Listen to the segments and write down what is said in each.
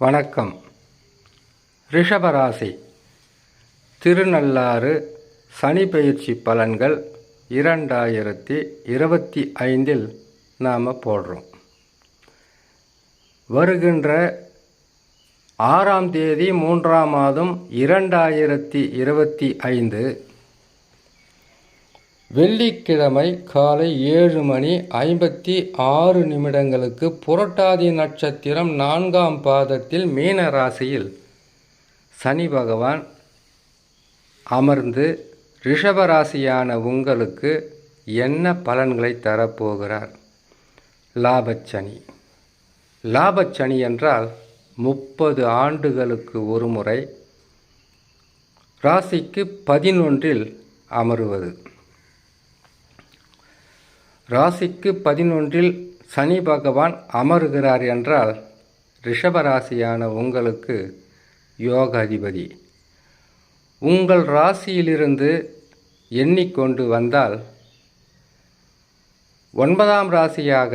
வணக்கம். ரிஷபராசி. திருநள்ளாறு சனி பயிற்சி பலன்கள் இரண்டாயிரத்தி இருபத்தி ஐந்தில் நாம் போடுறோம். வருகின்ற ஆறாம் தேதி மூன்றாம் மாதம் இரண்டாயிரத்தி இருபத்தி ஐந்து வெள்ளிக்கிழமை காலை ஏழு மணி ஐம்பத்தி ஆறு நிமிடங்களுக்கு புரட்டாதி நட்சத்திரம் நான்காம் பாதத்தில் மீன ராசியில் சனி பகவான் அமர்ந்து ரிஷபராசியான உங்களுக்கு என்ன பலன்களை தரப்போகிறார்? லாபச்சனி. லாபச்சனி என்றால் முப்பது ஆண்டுகளுக்கு ஒரு முறை ராசிக்கு பதினொன்றில் அமருவது. ராசிக்கு பதினொன்றில் சனி பகவான் அமருகிறார் என்றால் ரிஷபராசியான உங்களுக்கு யோக அதிபதி உங்கள் ராசியிலிருந்து எண்ணிக்கொண்டு வந்தால் ஒன்பதாம் ராசியாக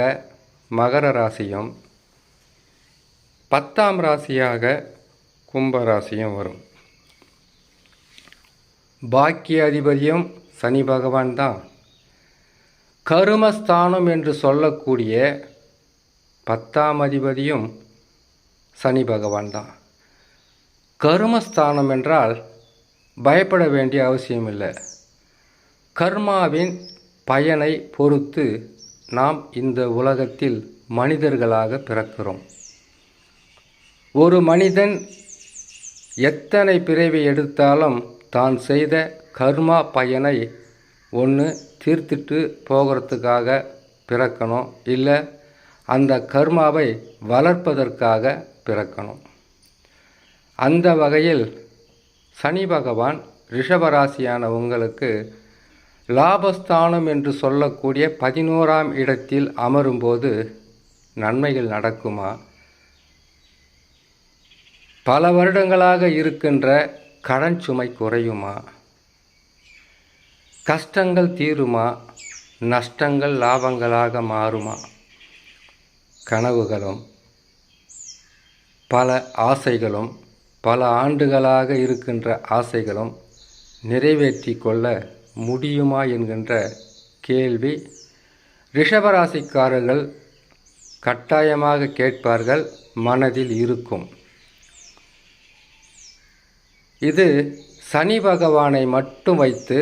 மகர ராசியும் பத்தாம் ராசியாக கும்ப ராசியும் வரும். பாக்கிய அதிபதியும் சனி பகவான் தான். கருமஸ்தானம் என்று சொல்லக்கூடிய பத்தாம் அதிபதியும் சனி பகவான் தான். கருமஸ்தானம் என்றால் பயப்பட வேண்டிய அவசியம் இல்லை. கர்மாவின் பயனை பொறுத்து நாம் இந்த உலகத்தில் மனிதர்களாக பிறக்கிறோம். ஒரு மனிதன் எத்தனை பிறவி எடுத்தாலும் தான் செய்த கர்மா பயனை ஒன்று தீர்த்துட்டு போகிறதுக்காக பிறக்கணும். இல்லை அந்த கர்மாவை வளர்ப்பதற்காக பிறக்கணும். அந்த வகையில் சனி பகவான் ரிஷபராசியான உங்களுக்கு லாபஸ்தானம் என்று சொல்லக்கூடிய பதினோராம் இடத்தில் அமரும்போது நன்மைகள் நடக்குமா? பல வருடங்களாக இருக்கின்ற கடன் சுமை குறையுமா? கஷ்டங்கள் தீருமா? நஷ்டங்கள் லாபங்களாக மாறுமா? கனவுகளும் பல ஆசைகளும் பல ஆண்டுகளாக இருக்கின்ற ஆசைகளும் நிறைவேற்றி கொள்ள முடியுமா என்கின்ற கேள்வி. ரிஷபராசிக்காரர்கள் கட்டாயமாக கேட்பார்கள் மனதில் இருக்கும். இது சனி பகவானை மட்டும் வைத்து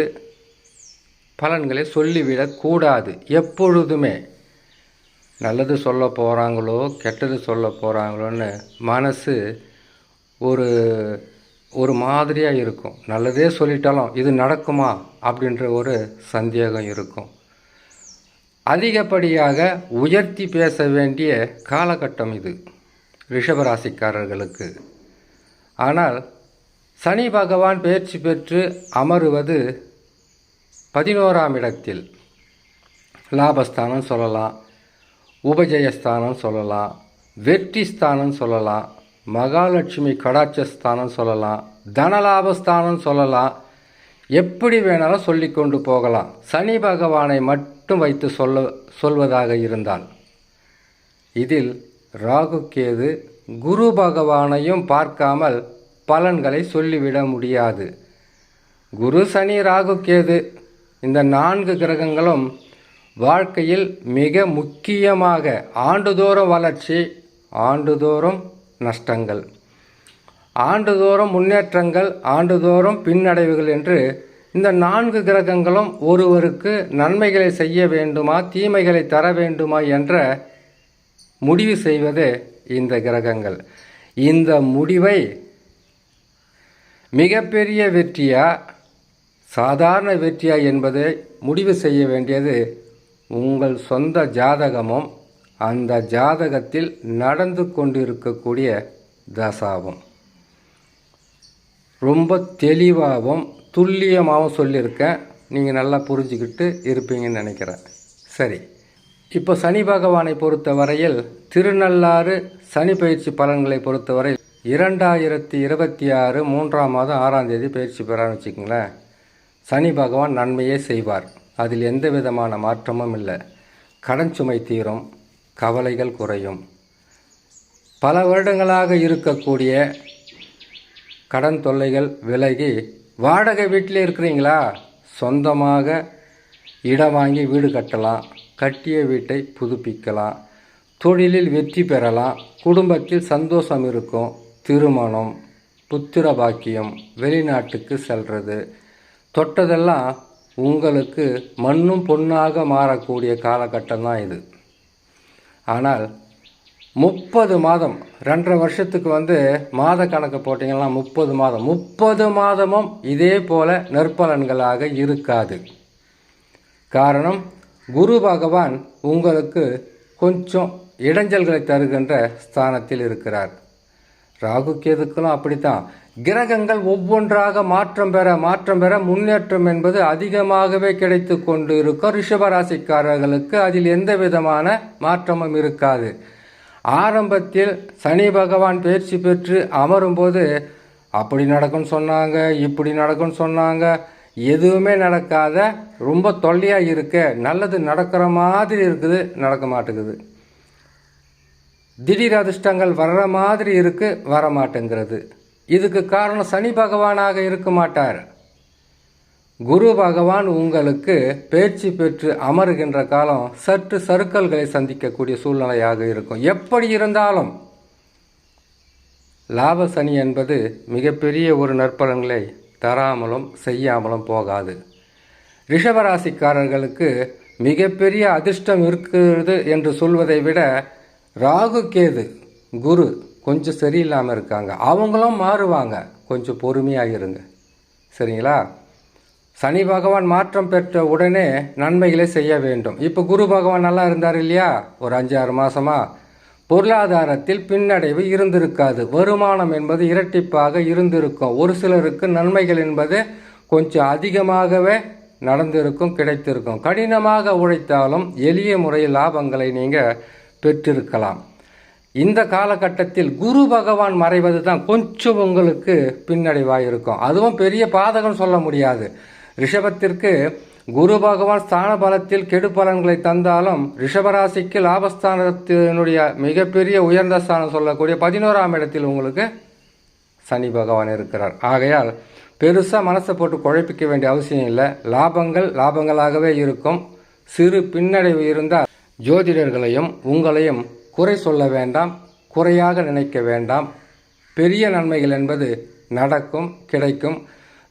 பலன்களை சொல்லிவிடக்கூடாது எப்பொழுதுமே நல்லது சொல்ல போகிறாங்களோ கெட்டது சொல்ல போகிறாங்களோன்னு மனசு ஒரு ஒரு மாதிரியாக இருக்கும். நல்லதே சொல்லிட்டாலும் இது நடக்குமா அப்படின்ற ஒரு சந்தேகம் இருக்கும். அதிகப்படியாக உயர்த்தி பேச வேண்டிய காலகட்டம் இது ரிஷபராசிக்காரர்களுக்கு. ஆனால் சனி பகவான் பயிற்சி பெற்று அமருவது பதினோராம் இடத்தில் லாபஸ்தானம் சொல்லலாம் உபஜயஸ்தானம் சொல்லலாம் வெற்றி ஸ்தானம் சொல்லலாம் மகாலட்சுமி கடாட்சஸ்தானம் சொல்லலாம் தனலாபஸ்தானம் சொல்லலாம். எப்படி வேணாலும் சொல்லி கொண்டு போகலாம். சனி பகவானை மட்டும் வைத்து சொல்ல சொல்வதாக இருந்தால். இதில் ராகு கேது குரு பகவானையும் பார்க்காமல் பலன்களை சொல்லிவிட முடியாது. குரு சனி ராகு கேது இந்த நான்கு கிரகங்களும் வாழ்க்கையில் மிக முக்கியமாக ஆண்டுதோறும் வளர்ச்சி ஆண்டுதோறும் நஷ்டங்கள். ஆண்டுதோறும் முன்னேற்றங்கள் ஆண்டுதோறும் பின்னடைவுகள் என்று இந்த நான்கு கிரகங்களும் ஒருவருக்கு நன்மைகளை செய்ய வேண்டுமா தீமைகளை தர வேண்டுமா என்ற முடிவு செய்வது இந்த கிரகங்கள். இந்த முடிவை மிகப்பெரிய வெற்றியா சாதாரண வெற்றியா என்பதை முடிவு செய்ய வேண்டியது உங்கள் சொந்த ஜாதகமும் அந்த ஜாதகத்தில் நடந்து கொண்டிருக்கக்கூடிய தசாவும். ரொம்ப தெளிவாகவும் துல்லியமாகவும் சொல்லியிருக்கேன். நீங்கள் நல்லா புரிஞ்சுக்கிட்டு இருப்பீங்கன்னு நினைக்கிறேன். சரி. இப்போ சனி பகவானை பொறுத்த வரையில் திருநள்ளாறு சனி பயிற்சி பலன்களை பொறுத்தவரை இரண்டாயிரத்தி இருபத்தி ஆறு மூன்றாம் மாதம் ஆறாம் தேதி பயிற்சி பெறான்னு வச்சுக்கோங்களேன். சனி பகவான் நன்மையே செய்வார். அதில் எந்த விதமான மாற்றமும் இல்லை. கடன் சுமை தீரும் கவலைகள் குறையும். பல வருடங்களாக இருக்கக்கூடிய கடன் தொல்லைகள் விலகி வாடகை வீட்டில் இருக்கிறீங்களா? சொந்தமாக இடம் வாங்கி வீடு கட்டலாம் கட்டிய வீட்டை புதுப்பிக்கலாம் தொழிலில் வெற்றி பெறலாம் குடும்பத்தில் சந்தோஷம் இருக்கும் திருமணம் புத்திர பாக்கியம் வெளிநாட்டுக்கு செல்வது தொட்டதெல்லாம் உங்களுக்கு மண்ணும் பொன்னாக மாறக்கூடிய காலகட்டம் தான் இது. ஆனால் முப்பது மாதம் ரெண்டரை வருஷத்துக்கு வந்து மாத கணக்கு போட்டிங்கன்னா முப்பது மாதம். முப்பது மாதமும் இதே போல் நற்பலன்களாக இருக்காது. காரணம் குரு பகவான் உங்களுக்கு கொஞ்சம் இடைஞ்சல்களை தருகின்ற ஸ்தானத்தில் இருக்கிறார். ராகு கேதுக்களும் அப்படித்தான். கிரகங்கள் ஒவ்வொன்றாக மாற்றம் பெற மாற்றம் பெற முன்னேற்றம் என்பது அதிகமாகவே கிடைத்து கொண்டு இருக்கும் ரிஷபராசிக்காரர்களுக்கு அதில் எந்த விதமான மாற்றமும் இருக்காது. ஆரம்பத்தில் சனி பகவான் பயிற்சி பெற்று அமரும்போது அப்படி நடக்கும்னு சொன்னாங்க இப்படி நடக்கும்னு சொன்னாங்க எதுவுமே நடக்காத ரொம்ப தொல்லையாக இருக்க நல்லது நடக்கிற மாதிரி இருக்குது நடக்க மாட்டேங்குது. திடீர் அதிர்ஷ்டங்கள் வர்ற மாதிரி இருக்கு வர மாட்டேங்கிறது இதுக்கு காரணம் சனி பகவானாக இருக்க மாட்டார். குரு பகவான் உங்களுக்கு பேச்சு பெற்று அமருகின்ற காலம் சற்று சறுக்கல்களை சந்திக்கக்கூடிய சூழ்நிலையாக இருக்கும். எப்படி இருந்தாலும் லாப சனி என்பது மிகப்பெரிய ஒரு நற்பலன்களை தராமலும் செய்யாமலும் போகாது. ரிஷபராசிக்காரர்களுக்கு மிகப்பெரிய அதிர்ஷ்டம் இருக்கிறது என்று சொல்வதை விட ராகு கேது குரு கொஞ்சம் சரியில்லாமல் இருக்காங்க. அவங்களும் மாறுவாங்க. கொஞ்சம் பொறுமையாக இருங்க. சரிங்களா? சனி பகவான் மாற்றம் பெற்ற உடனே நன்மைகளை செய்ய வேண்டும். இப்போ குரு பகவான் நல்லா இருந்தார் இல்லையா? ஒரு அஞ்சு ஆறு மாதமாக பொருளாதாரத்தில் பின்னடைவு இருந்திருக்காது. வருமானம் என்பது இரட்டிப்பாக இருந்திருக்கும். ஒரு சிலருக்கு நன்மைகள் என்பது கொஞ்சம் அதிகமாகவே நடந்திருக்கும் கிடைத்திருக்கும். கடினமாக உழைத்தாலும் எளிய முறையில் லாபங்களை நீங்கள் பெற்றிருக்கலாம். இந்த காலகட்டத்தில் குரு பகவான் மறைவது தான் கொஞ்சம் உங்களுக்கு பின்னடைவாக இருக்கும் அதுவும் பெரிய பாதகம் சொல்ல முடியாது. ரிஷபத்திற்கு குரு பகவான் ஸ்தான பலத்தில் கெடு பலன்களை தந்தாலும் ரிஷபராசிக்கு லாபஸ்தானத்தினுடைய மிகப்பெரிய உயர்ந்த ஸ்தானம் சொல்லக்கூடிய பதினோராம் இடத்தில் உங்களுக்கு சனி பகவான் இருக்கிறார். ஆகையால் பெருசாக மனசை போட்டு குழப்பிக்க வேண்டிய அவசியம் இல்லை. லாபங்கள் லாபங்களாகவே இருக்கும். சிறு பின்னடைவு இருந்தால் ஜோதிடர்களையும் உங்களையும் குறை சொல்ல வேண்டாம் குறையாக நினைக்க வேண்டாம். பெரிய நன்மைகள் என்பது நடக்கும் கிடைக்கும்.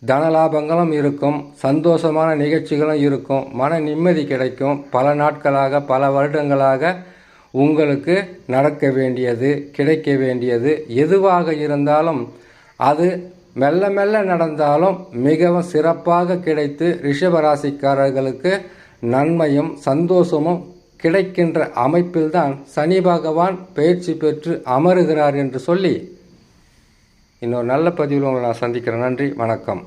தனலாபங்களும் இருக்கும் சந்தோஷமான நிகழ்ச்சிகளும் இருக்கும் மன நிம்மதி கிடைக்கும். பல நாட்களாக பல வருடங்களாக உங்களுக்கு நடக்க வேண்டியது கிடைக்க வேண்டியது. எதுவாக இருந்தாலும் அது மெல்ல மெல்ல நடந்தாலும் மிகவும் சிறப்பாக கிடைத்து ரிஷபராசிக்காரர்களுக்கு நன்மையும் சந்தோஷமும் கிடைக்கின்ற அமைப்பில்தான் சனி பகவான் பயிற்சி பெற்று அமருகிறார் என்று சொல்லி இன்னொரு நல்ல பதிவில் உங்களை நான் சந்திக்கிறேன். நன்றி வணக்கம்.